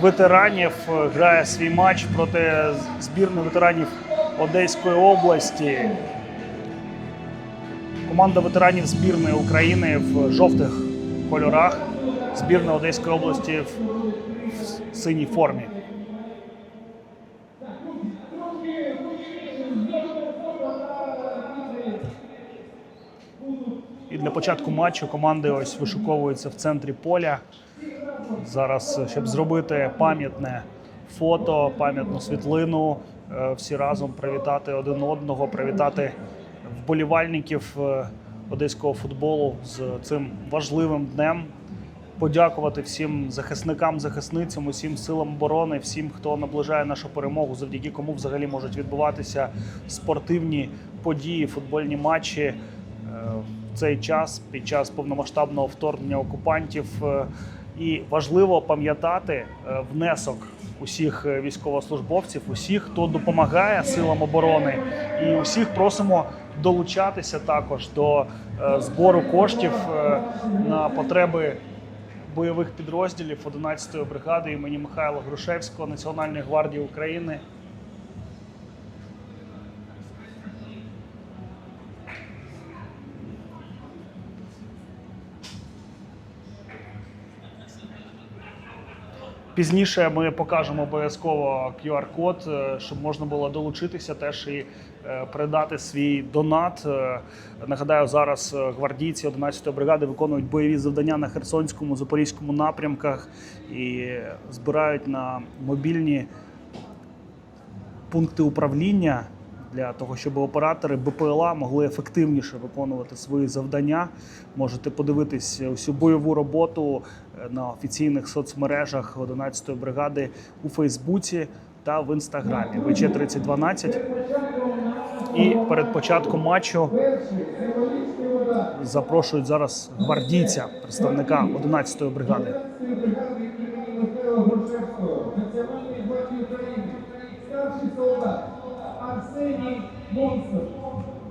ветеранів е, грає свій матч проти збірної ветеранів Одеської області. Команда ветеранів збірної України в жовтих кольорах, збірна Одеської області в синій формі. І для початку матчу команди ось вишуковуються в центрі поля. Зараз, е, щоб зробити пам'ятне фото, пам'ятну світлину, е, всі разом привітати один одного, привітати вболівальників е, одеського футболу з цим важливим днем. Подякувати всім захисникам, захисницям, усім силам оборони, всім, хто наближає нашу перемогу, завдяки кому взагалі можуть відбуватися спортивні події, футбольні матчі в цей час під час повномасштабного вторгнення окупантів. І важливо пам'ятати е, внесок усіх е, військовослужбовців, усіх, хто допомагає силам оборони, і усіх просимо долучатися також до е, збору коштів на потреби бойових підрозділів 11-ї бригади імені Михайла Грушевського Національної гвардії України. Пізніше ми покажемо обов'язково QR-код, е, щоб можна було долучитися теж і е, передати свій донат. Е, Нагадаю, зараз гвардійці 11-ї бригади виконують бойові завдання на Херсонському, Запорізькому напрямках і збирають на мобільні пункти управління для того, щоб оператори БПЛА могли ефективніше виконувати свої завдання. Можете подивитись усю бойову роботу е, на офіційних соцмережах 11-ї бригади у Фейсбуці та в інстаграмі. ВЧ 3012. І перед початком матчу запрошують зараз гвардійця, представника 11-ї бригади. Михайла Грушевського, Національної гвардії України, старший солдат Арсеній Монстр,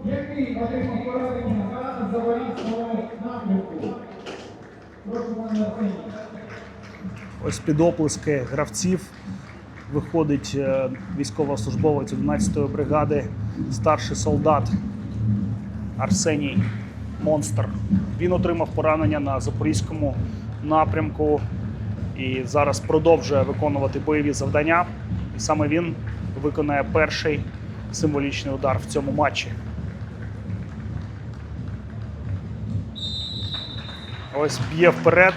який отримав поранення на Запорізькому напрямку. Прошу пане Арсеній. Ось під оплески гравців виходить е, військовослужбовець 11-ї бригади, старший солдат Арсеній Монстр. Він отримав поранення на запорізькому напрямку і зараз продовжує виконувати бойові завдання. І саме він виконає перший символічний удар в цьому матчі. Ось б'є вперед.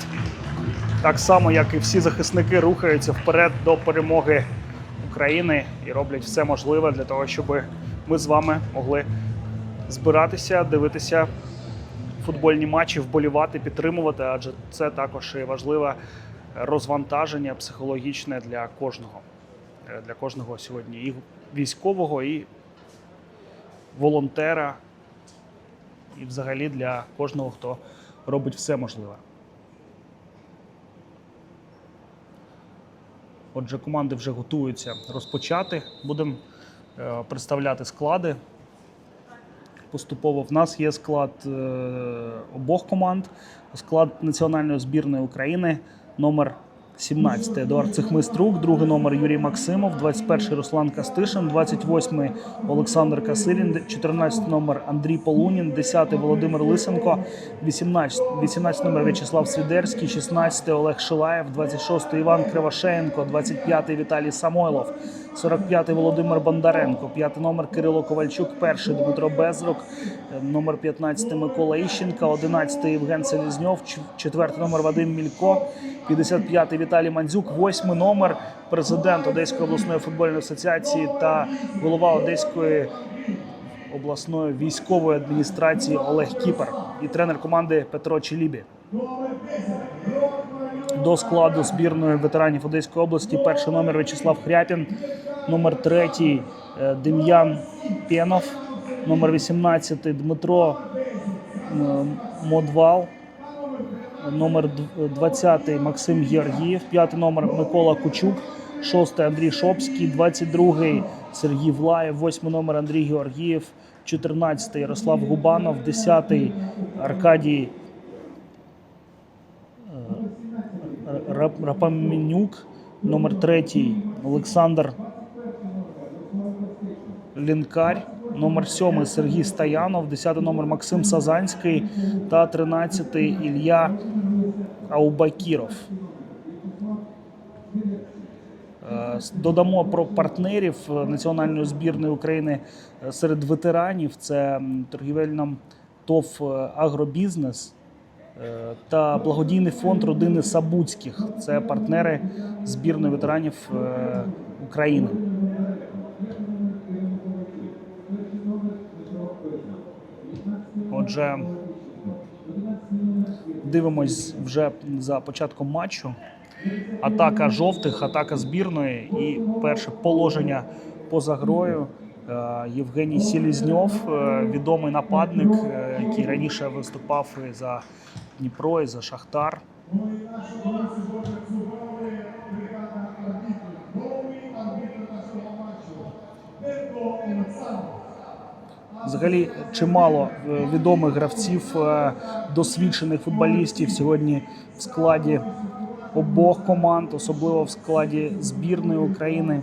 Так само, як і всі захисники рухаються вперед до перемоги України і роблять все можливе для того, щоб ми з вами могли збиратися, дивитися футбольні матчі, вболівати, підтримувати, адже це також і важливе розвантаження психологічне для кожного. Для кожного сьогодні військового, і волонтера, і взагалі для кожного, хто робить все можливе. Отже, команди вже готуються розпочати. Будемо е, представляти склади. Поступово в нас є склад е, обох команд. Склад національної збірної України номер 17 Едуард Цехмиструк, другий номер Юрій Максимов, 21 Руслан Кастишин, 28 Олександр Касилін, 14 номер Андрій Полунін, 10 Володимир Лисенко, 18, 18 номер В'ячеслав Свідерський, 16 Олег Шилаєв, 26 Іван Кривошеєнко, 25 Віталій Самойлов, 45 Володимир Бондаренко, 5 номер Кирило Ковальчук, 1 Дмитро Безрук, е, номер 15 Микола Іщенка, 11 Євген Селізньов, 4 номер Вадим Мілько, 55 Віталій Мандзюк, 8 номер президент Одеської обласної футбольної асоціації та голова Одеської обласної військової адміністрації Олег Кіпер і тренер команди Петро Челібі. До складу збірної ветеранів Одеської області перший номер В'ячеслав Хряпін, номер третій е, Дем'ян Пєнов, номер 18 Дмитро е, Модвал, номер дв- 20 Максим Георгієв, п'ятий номер Микола Кучук, шостий Андрій Шопський, 22 Сергій Влаєв, восьмий номер Андрій Георгієв, 14 Ярослав Губанов, 10 Аркадій Рап- Рапамінюк, номер третій Олександр Лінкар, номер сьомий Сергій Стоянов, 10 номер Максим Сазанський та 13 Ілля Аубакіров. Е, Додамо про партнерів національної збірної України е, серед ветеранів. Це торгівельна ТОВ е, Агробізнес та благодійний фонд родини Сабуцьких. Це партнери збірної ветеранів України. Отже, дивимось вже за початком матчу. Атака жовтих, атака збірної і перше положення поза грою. Е, Євгеній Селізньов, е, відомий нападник, е, який раніше виступав і за Дніпро, і за Шахтар. Взагалі чимало е, відомих гравців, е, досвідчених футболістів сьогодні в складі обох команд, особливо в складі збірної України.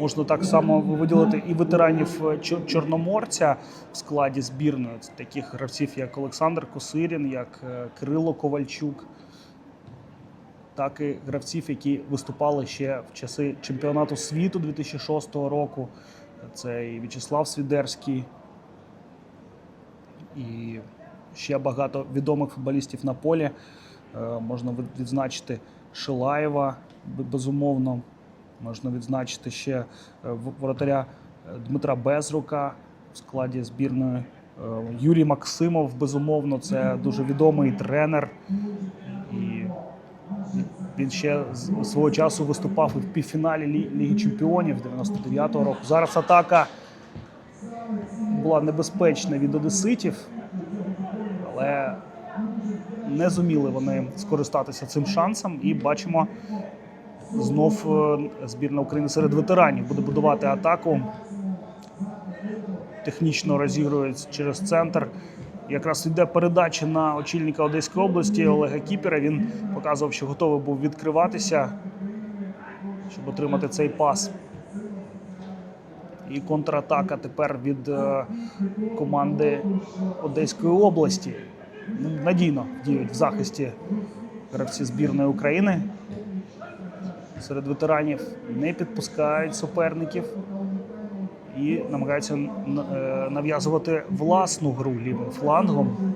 Можна так само виділити і ветеранів е, Чор- Чорноморця в складі збірної. Таких гравців, як Олександр Косирін, як Кирило Ковальчук, так і гравців, які виступали ще в часи чемпіонату світу 2006 року. Це і В'ячеслав Свідерський, і ще багато відомих футболістів на полі. Е, Можна відзначити Шилаєва, безумовно. Можна відзначити ще е, воротаря е, Дмитра Безрука в складі збірної. Юрій Максимов, безумовно, це дуже відомий тренер. І він ще свого часу виступав і в півфіналі Ліги Чемпіонів 99-го року. Зараз атака була небезпечна від одеситів, але не зуміли вони скористатися цим шансом. І бачимо, знов е, збірна України серед ветеранів буде будувати атаку. Технічно розігрують через центр. Якраз йде передача на очільника Одеської області Олега Кіпера. Він показував, що готовий був відкриватися, щоб отримати цей пас. І контратака тепер від е, команди Одеської області. Ну, Надійно діють в захисті гравці збірної України. Серед ветеранів не підпускають суперників і намагаються е, нав'язувати власну гру лівим флангом.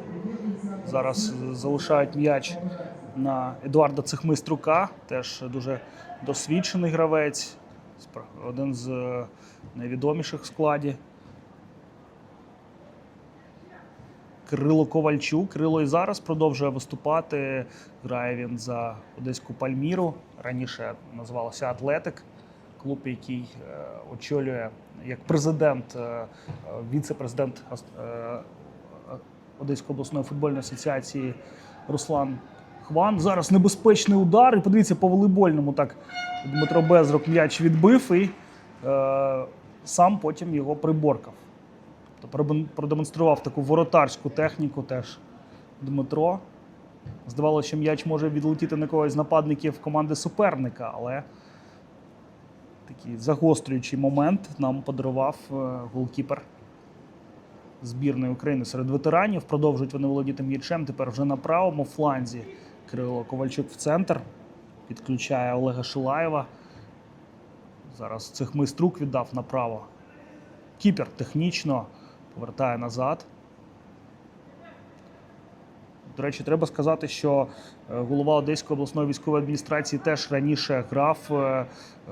Зараз залишають м'яч на Едуарда Цехмиструка, теж дуже досвідчений гравець, один з е, найвідоміших в складі. Кирило Ковальчук. Кирило і зараз продовжує виступати. Грає він за Одеську Пальміру. Раніше називалося Атлетик, клуб, який е, очолює як президент, е, віце-президент е, Одеської обласної футбольної асоціації Руслан Хван. Зараз небезпечний удар. І подивіться, по волейбольному так Дмитро Безрук м'яч відбив і сам потім його приборкав. Тобто продемонстрував таку воротарську техніку теж Дмитро. Здавалося, що м'яч може відлетіти на когось з нападників команди суперника, але такий загострюючий момент нам подарував е, голкіпер збірної України серед ветеранів. Продовжують вони володіти м'ячем. Тепер вже на правому фланзі Кирило Ковальчук в центр. Підключає Олега Шилаєва. Зараз цих майструк віддав направо. Кіпер технічно повертає назад. До речі, треба сказати, що е, голова Одеської обласної військової адміністрації теж раніше грав е,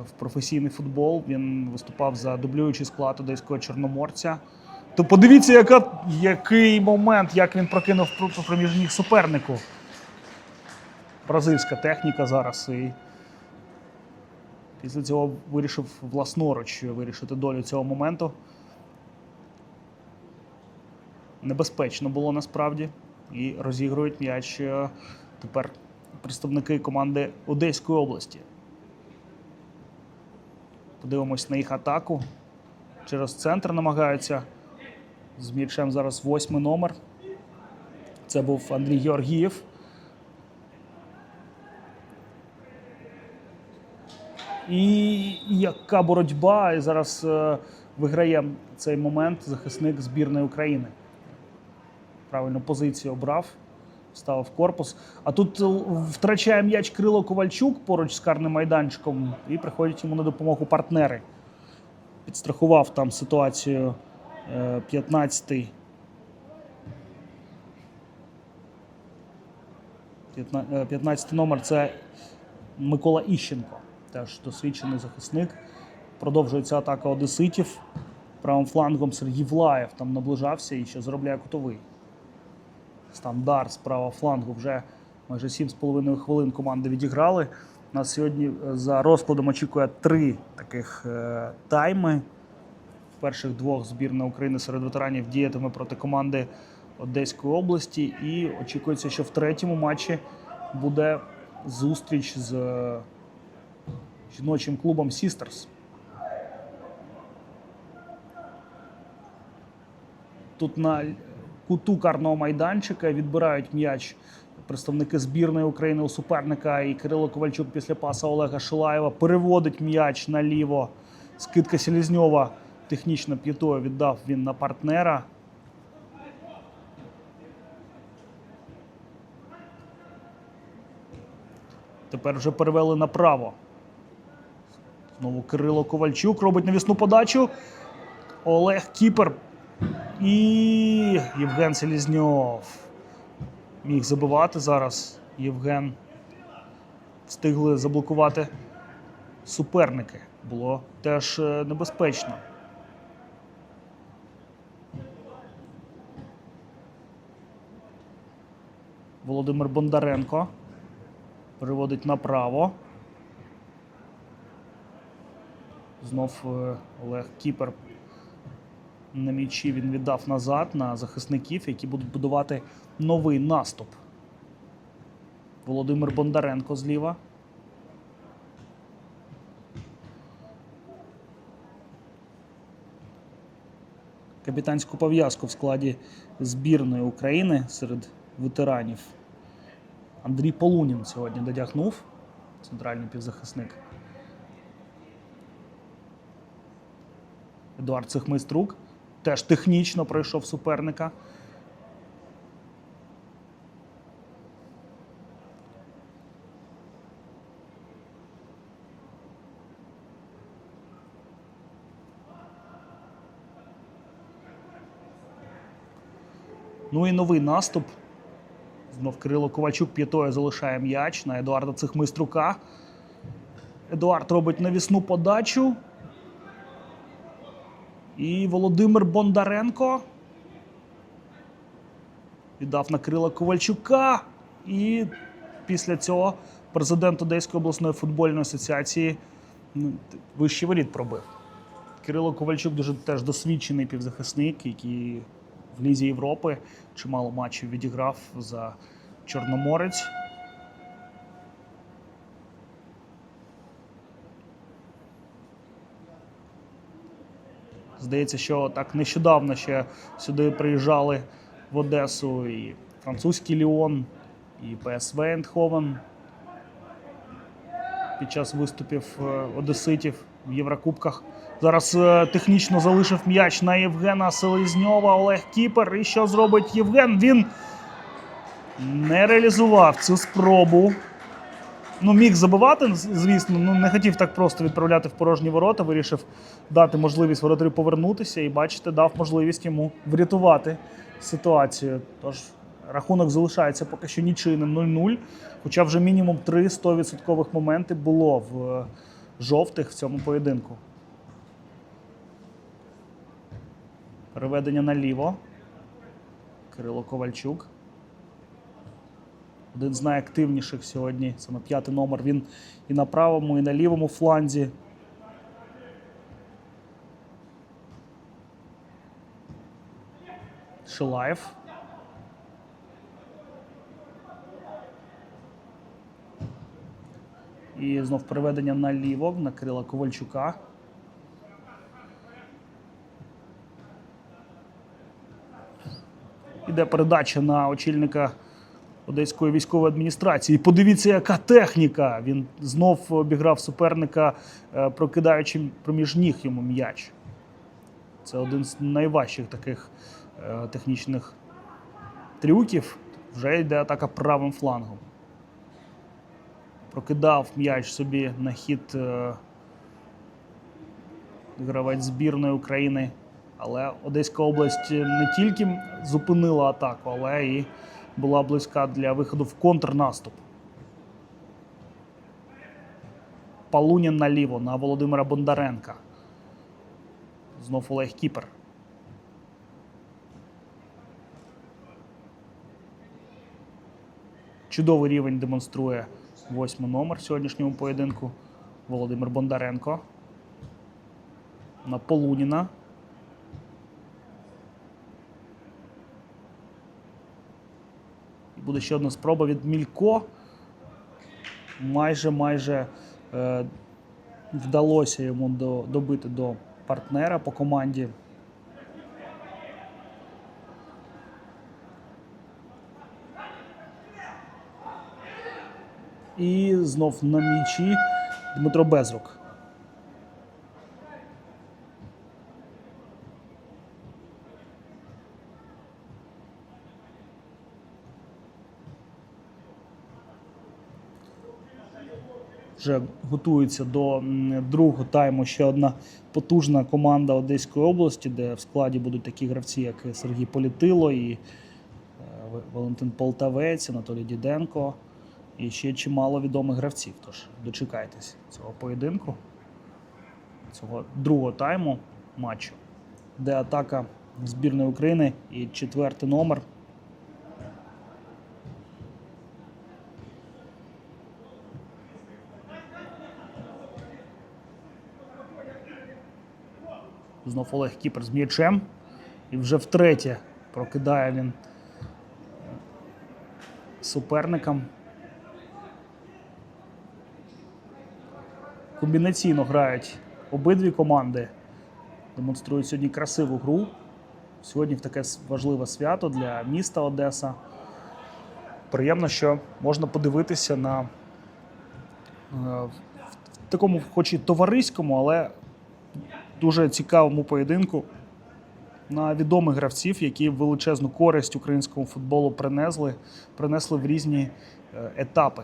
в професійний футбол. Він виступав за дублюючий склад одеського чорноморця. То подивіться, яка, який момент, як він прокинув пр- проміжніг супернику. Бразильська техніка зараз. І після цього вирішив власноруч вирішити долю цього моменту. Небезпечно було насправді. І розігрують м'яч е, тепер представники команди Одеської області. Подивимось на їх атаку. Через центр намагаються З м'ячем зараз восьмий номер. Це був Андрій Георгієв. І яка боротьба, і зараз е, виграє цей момент захисник збірної України. Правильно позицію обрав, ставив корпус. А тут е, втрачає м'яч Крило Ковальчук поруч з карним майданчиком, і приходять йому на допомогу партнери. Підстрахував там ситуацію е, 15-й. 15 номер це Микола Іщенко, теж досвідчений захисник. Продовжується атака одеситів. Правим флангом Сергій Влаєв там наближався і ще заробляє кутовий. Стандарт з правого флангу вже майже 7,5 хвилин команди відіграли. Нас сьогодні е, за розкладом очікує три таких е, тайми. Перших двох збірна України серед ветеранів діятиме проти команди Одеської області. І очікується, що в третьому матчі буде зустріч з е, жіночим клубом Sisters. Тут на куту карного майданчика відбирають м'яч представники збірної України у суперника. І Кирило Ковальчук після паса Олега Шилаєва переводить м'яч наліво. Скидка Селізньова технічно п'ятою віддав він на партнера. Тепер вже перевели направо. Знову Кирило Ковальчук робить навісну подачу. Олег Кіпер і Євген Селізньов. Міг забивати зараз. Євген встигли заблокувати суперники. Було теж е, небезпечно. Володимир Бондаренко переводить направо. Знов е, Олег Кіпер на м'ячі він віддав назад на захисників, які будуть будувати новий наступ. Володимир Бондаренко зліва. Капітанську пов'язку в складі збірної України серед ветеранів. Андрій Полунін сьогодні додягнув центральний півзахисник. Едуард Цехмайструк теж технічно пройшов суперника. Ну і новий наступ. Знов Кирило Ковальчук п'ятою залишає м'яч на Едуарда Цехмайструка. Едуард робить навісну подачу. І Володимир Бондаренко віддав на Кирила Ковальчука. І після цього президент Одеської обласної футбольної асоціації ну, вищий воріт пробив. Кирило Ковальчук дуже теж досвідчений півзахисник, який в Лізі Європи чимало матчів відіграв за Чорноморець. Здається, що так нещодавно ще сюди приїжджали в Одесу і французький Ліон, і ПСВ Ендховен під час виступів е, Одеситів в Єврокубках. Зараз е, технічно залишив м'яч на Євгена Селезньова, Олег Кіпер. І що зробить Євген? Він не реалізував цю спробу. Ну, міг забивати, звісно, ну не хотів так просто відправляти в порожні ворота. Вирішив дати можливість воротарю повернутися і, бачите, дав можливість йому врятувати ситуацію. Тож рахунок залишається поки що нічийним 0-0. Хоча вже мінімум 3 100% моменти було в е, жовтих в цьому поєдинку. Переведення наліво. Кирило Ковальчук. Один з найактивніших сьогодні, саме п'ятий номер. Він і на правому, і на лівому фланзі. Шилаєв. І знов переведення наліво на Кирила Ковальчука. Іде передача на очільника Одеської військової адміністрації. Подивіться, яка техніка. Він знов обіграв суперника, е, прокидаючи проміж ніг йому м'яч. Це один з найважчих таких е, технічних трюків. Вже йде атака правим флангом. Прокидав м'яч собі на хід е, гравець збірної України. Але Одеська область не тільки зупинила атаку, але і була близька для виходу в контрнаступ. Палунін наліво на Володимира Бондаренка. Знов Олег Кіпер. Чудовий рівень демонструє восьмий номер в сьогоднішньому поєдинку. Володимир Бондаренко. На Полуніна. Буде ще одна спроба від Мілько. Майже майже е, вдалося йому до, добити до партнера по команді. І знов на м'ячі Дмитро Безрук. Вже готується до другого тайму ще одна потужна команда Одеської області, де в складі будуть такі гравці, як Сергій Політило і е, Валентин Полтавець, Анатолій Діденко. І ще чимало відомих гравців. Тож дочекайтесь цього поєдинку, цього другого тайму матчу, де атака збірної України і четвертий номер. Знов Олег Кіпер з м'ячем. І вже втретє прокидає він суперникам. Комбінаційно грають обидві команди. Демонструють сьогодні красиву гру. Сьогодні в таке важливе свято для міста Одеса. Приємно, що можна подивитися на е, в такому, хоч і товариському, але дуже цікавому поєдинку на відомих гравців, які величезну користь українському футболу принесли, принесли в різні е, етапи.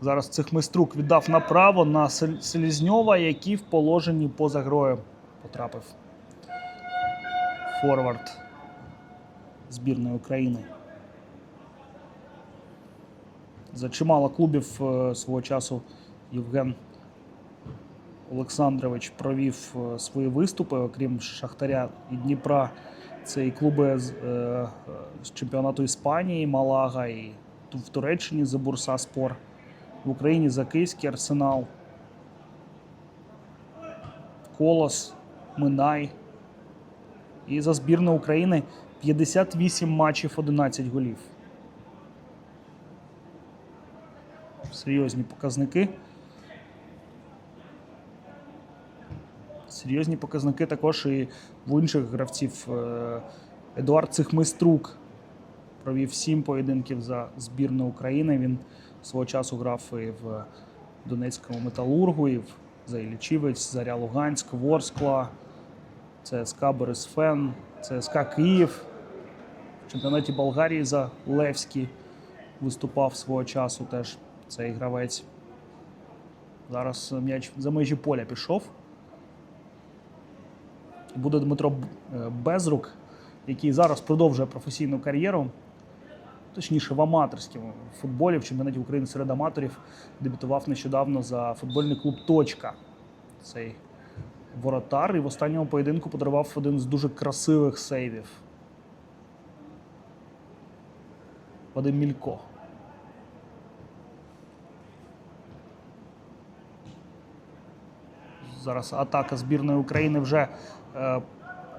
Зараз цих майструк віддав направо на Селізньова, який в положенні поза грою потрапив. Форвард збірної України. За чимало клубів е, свого часу Євген Олександрович провів е, свої виступи, окрім Шахтаря і Дніпра. Це і клуби з, е, з чемпіонату Іспанії, Малага, і в Туреччині за Бурса Спор, в Україні за Київський Арсенал, Колос, Минай. І за збірну України 58 матчів, 11 голів. Серйозні показники. Серйозні показники також і в інших гравців. Е, Едуард Цихмиструк провів сім поєдинків за збірну України. Він свого часу грав і в Донецькому металургу, і в за Іллічівець, Заря Луганськ, Ворскла, ЦСКА Борисфен, ЦСКА Київ. В чемпіонаті Болгарії за Левський виступав свого часу теж цей гравець. Зараз м'яч за межі поля пішов. Буде Дмитро е, Безрук, який зараз продовжує професійну кар'єру. Точніше, в аматорському футболі, в чемпіонаті України серед аматорів, дебютував нещодавно за футбольний клуб Точка. Цей воротар і в останньому поєдинку подарував один з дуже красивих сейвів. Вадим Мілько. Зараз атака збірної України вже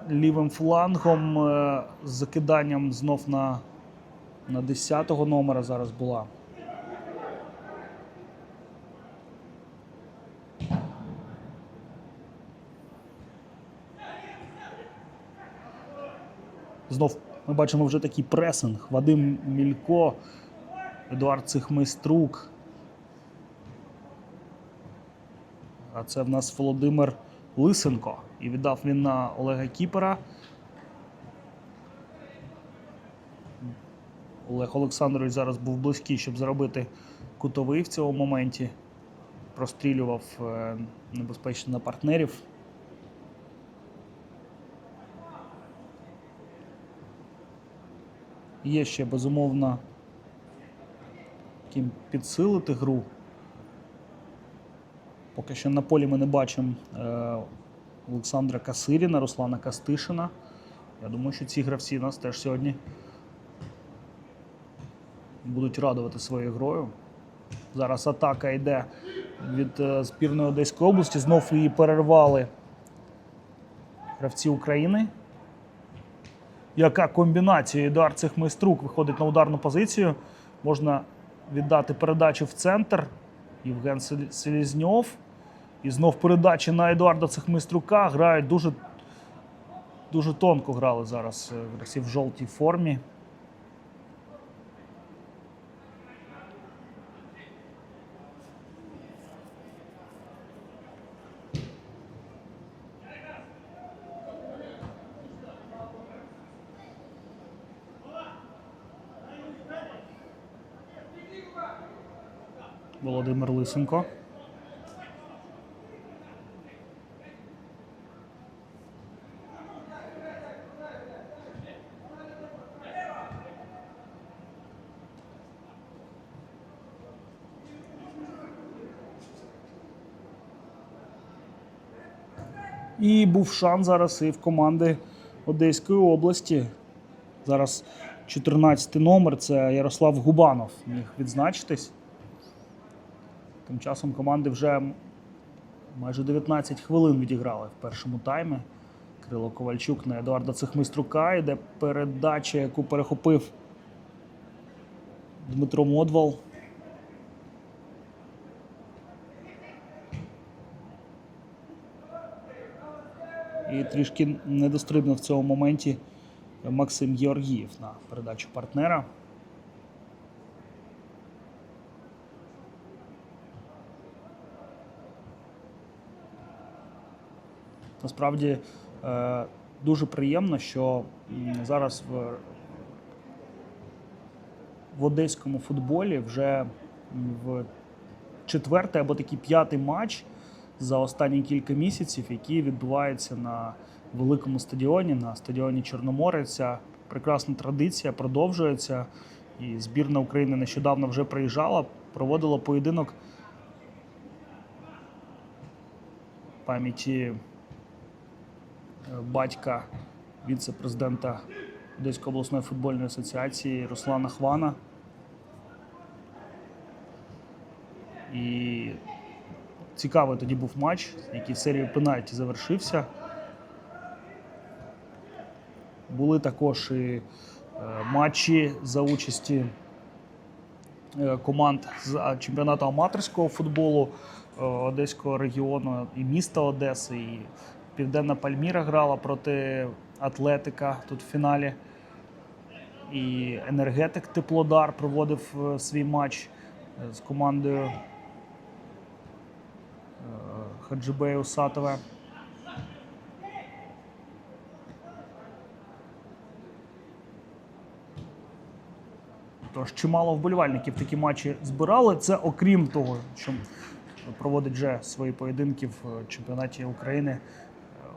лівим флангом е, з закиданням знов на, на 10-го номера зараз була. Знов Ми бачимо вже такий пресинг. Вадим Мілько, Едуард Цихмейструк. А це в нас Володимир Лисенко. І віддав він на Олега Кіпера. Олег Олександрович зараз був близький, щоб зробити кутовий в цьому моменті. Прострілював е, небезпечно на партнерів. Є ще безумовно ким підсилити гру. Поки що на полі ми не бачимо е, Олександра Касиріна, Руслана Кастишина. Я думаю, що ці гравці нас теж сьогодні будуть радувати своєю грою. Зараз атака йде від е, збірної Одеської області. Знов її перервали гравці України. Яка комбінація? Едуард Цехмейструк виходить на ударну позицію. Можна віддати передачу в центр. Євген Селізньов. І знов передачі на Едуарда Цехмейструка. Грають дуже, дуже тонко грали зараз е, гравці в жовтій формі. Володимир Лисенко. І був шанс зараз і в команди Одеської області. Зараз 14 номер це Ярослав Губанов міг відзначитись. Тим часом команди вже майже 19 хвилин відіграли в першому таймі. Кирило Ковальчук на Едуарда Цехмиструка. Йде передача, яку перехопив Дмитро Модвал. І трішки не дострибнув в цьому моменті Максим Георгіїв на передачу партнера. Насправді е, дуже приємно, що зараз в, в одеському футболі вже в четвертий або такий п'ятий матч за останні кілька місяців, який відбувається на великому стадіоні, на стадіоні Чорноморець. Ця прекрасна традиція продовжується. І збірна України нещодавно вже приїжджала, проводила поєдинок пам'яті е, батька віце-президента Одеської обласної футбольної асоціації Руслана Хвана. І цікавий тоді був матч, який серією пенальті завершився. Були також і е, матчі за участі е, команд з чемпіонату аматорського футболу е, Одеського регіону і міста Одеси. І Південна Пальміра грала проти Атлетика тут в фіналі. І енергетик Теплодар проводив свій матч з командою е, Хаджибею Сатове. Тож чимало вболівальників такі матчі збирали. Це окрім того, що проводить вже свої поєдинки в чемпіонаті України е,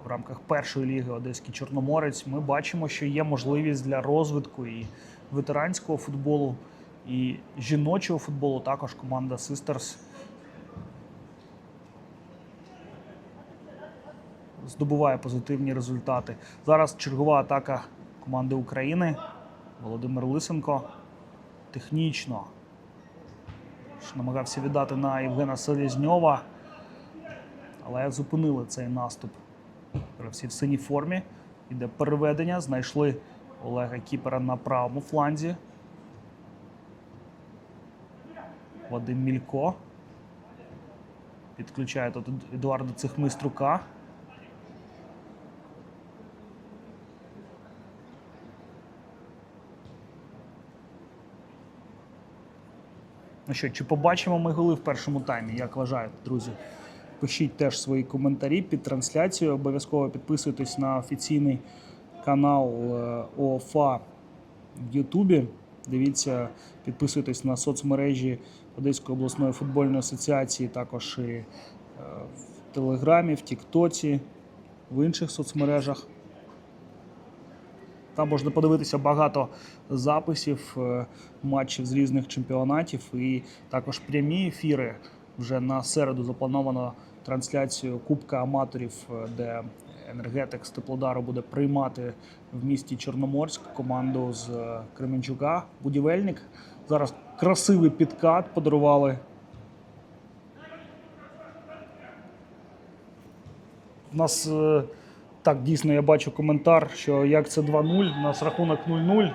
в рамках першої ліги Одеський Чорноморець. Ми бачимо, що є можливість для розвитку і ветеранського футболу, і жіночого футболу. Також команда Sisters здобуває позитивні результати. Зараз чергова атака команди України. Володимир Лисенко технічно намагався віддати на Євгена Селезньова, але зупинили цей наступ. Гравці в синій формі. Іде переведення. Знайшли Олега Кіпера на правому фланзі. Вадим Мілько. Підключає тут Едуарда Цихмиструка. Ну що, чи побачимо ми голи в першому таймі? Як вважаєте, друзі? Пишіть теж свої коментарі під трансляцією. Обов'язково підписуйтесь на офіційний канал е, ОФА в Ютубі. Дивіться, підписуйтесь на соцмережі Одеської обласної футбольної асоціації, також і е, в Телеграмі, в Тіктоці, в інших соцмережах. Там можна подивитися багато записів е, матчів з різних чемпіонатів і також прямі ефіри. Вже на середу заплановано трансляцію Кубка аматорів, е, де енергетик з Теплодару буде приймати в місті Чорноморськ команду з е, Кременчука. Будівельник. Зараз красивий підкат подарували. У нас так дійсно я бачу коментар, що як це 2-0, у нас рахунок 0-0.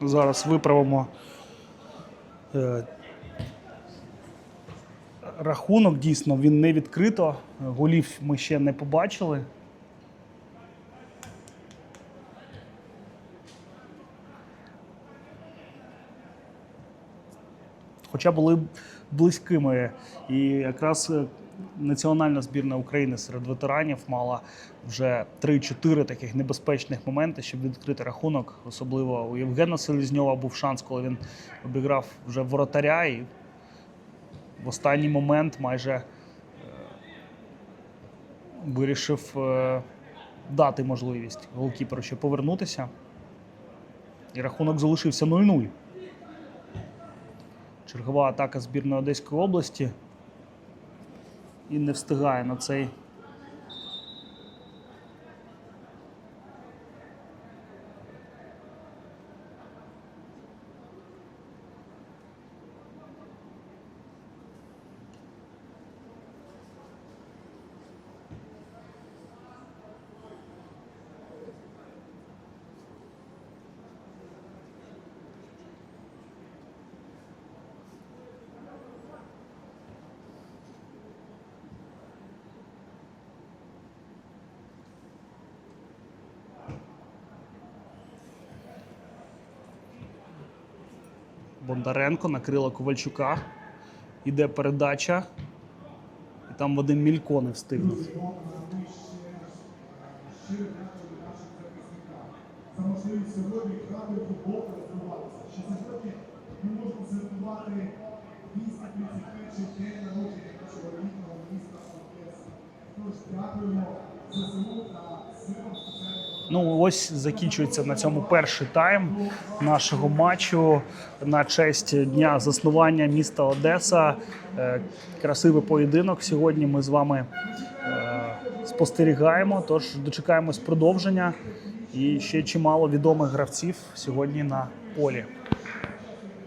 Зараз виправимо е, рахунок. Дійсно, він не відкрито. Голів ми ще не побачили. Хоча були близькими. І якраз е, національна збірна України серед ветеранів мала вже 3-4 таких небезпечних моменти, щоб відкрити рахунок. Особливо у Євгена Селізньова був шанс, коли він обіграв вже воротаря і в останній момент майже е, вирішив е, дати можливість голкіперу ще повернутися. І рахунок залишився 0-0. Чергова атака збірної Одеської області. І не встигає на цей. Бондаренко накрила Ковальчука. Іде передача. І там Вадим Мілько не встигнув. за можливість сьогодні грати в футбол та розвиватися. Ще сьогодні ми можемо святкувати 231 день народження нашого рідного міста Одеси. Тож дякуємо ЗСУ та силам спеціальних Ну, ось закінчується на цьому перший тайм нашого матчу на честь дня заснування міста Одеса. Е, Красивий поєдинок. Сьогодні ми з вами е, спостерігаємо. Тож дочекаємось продовження. І ще чимало відомих гравців сьогодні на полі.